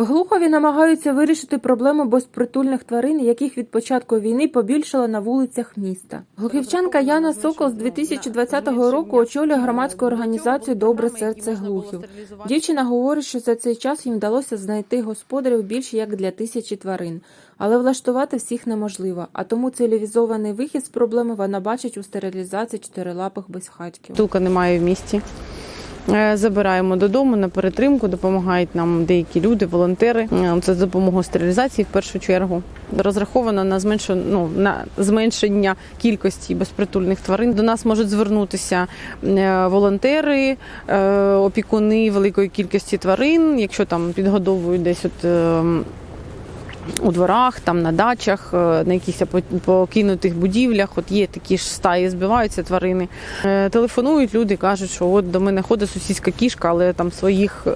В Глухові намагаються вирішити проблему безпритульних тварин, яких від початку війни побільшало на вулицях міста. Глухівчанка Яна Сокол з 2020 року очолює громадську організацію Добре серце глухів. Дівчина говорить, що за цей час їм вдалося знайти господарів більше як для тисячі тварин, але влаштувати всіх неможливо. А тому цивілізований вихід з проблеми вона бачить у стерилізації чотирилапих безхатьків. Тулка немає в місті. Е, Забираємо додому на перетримку, допомагають нам деякі люди, волонтери. Е, Це з допомогою стерилізації в першу чергу. Розраховано на зменшення, ну, на зменшення кількості безпритульних тварин. До нас можуть звернутися е, волонтери, опікуни великої кількості тварин, якщо там підгодовують десь от. Е, у дворах, там на дачах, е, на якихось по- покинутих будівлях. От є такі ж стаї, збиваються тварини. Е, Телефонують люди, кажуть, що от до мене ходить сусідська кішка, але там своїх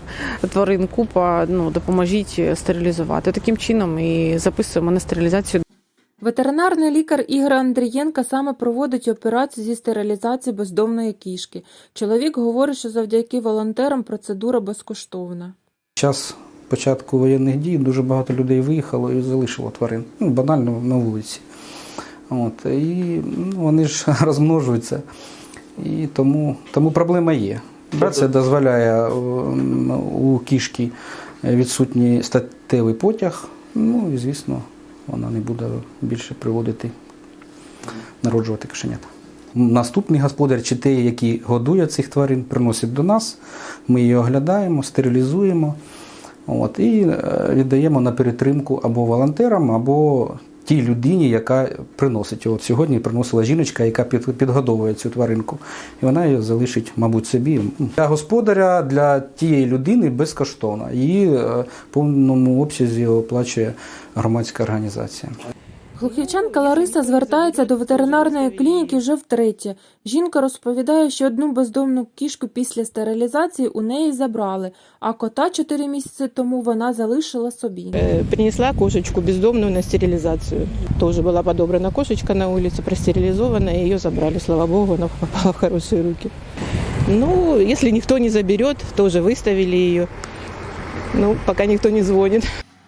тварин купа. Ну допоможіть стерилізувати. Таким чином і записуємо на стерилізацію Ветеринарний лікар Ігор Андрієнка саме проводить операцію зі стерилізації бездомної кішки. Чоловік говорить, що завдяки волонтерам процедура безкоштовна. час початку воєнних дій дуже багато людей виїхало і залишило тварин. Ну, банально на вулиці. От, і ну, вони ж розмножуються. І тому, тому проблема є. Це дозволяє у кішки відсутній статевий потяг. Ну і звісно, вона не буде більше приводити, народжувати кошенята. Наступний господар чи той, який годує цих тварин, приносить до нас. Ми її оглядаємо, стерилізуємо от, і е, віддаємо на перетримку або волонтерам, або тій людині, яка приносить. От сьогодні приносила жіночка, яка під, підгодовує цю тваринку, і вона її залишить, мабуть, собі. Для господаря, для тієї людини безкоштовно. Її е, в повному обсязі оплачує громадська організація. Глухівчанка Лариса звертається до ветеринарної клініки вже втретє. Жінка розповідає, що одну бездомну кішку після стерилізації у неї забрали, а кота чотири місяці тому вона залишила собі. Э, Принесла кошечку бездомную на стерилизацию. Тоже была подобрана кошечка на улице, простерилизована, и ее забрали. Слава богу, она попала в хорошие руки. Ну, если никто не заберет, тоже выставили ее. Ну, пока никто не звонит.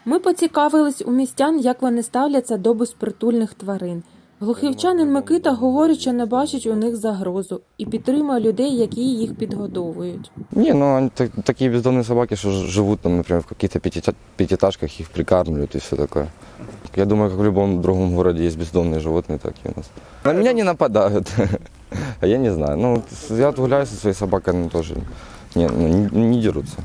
Ми поцікавились у містян, як вони ставляться до безпритульних тварин. Глухівчанин Микита говорить, що не бачить у них загрозу і підтримує людей, які їх підгодовують. Не, ну они так- такие бездомные собаки, что ж- живут там, например, в каких-то пятиэтаж- пятиэтажках, их прикармливают и все такое. Я думаю, как в любом другом городе есть бездомные животные, так и у нас. На меня не нападают. А я не знаю. Ну, я вот гуляю со своей собакой, они тоже не, ну, не, не дерутся.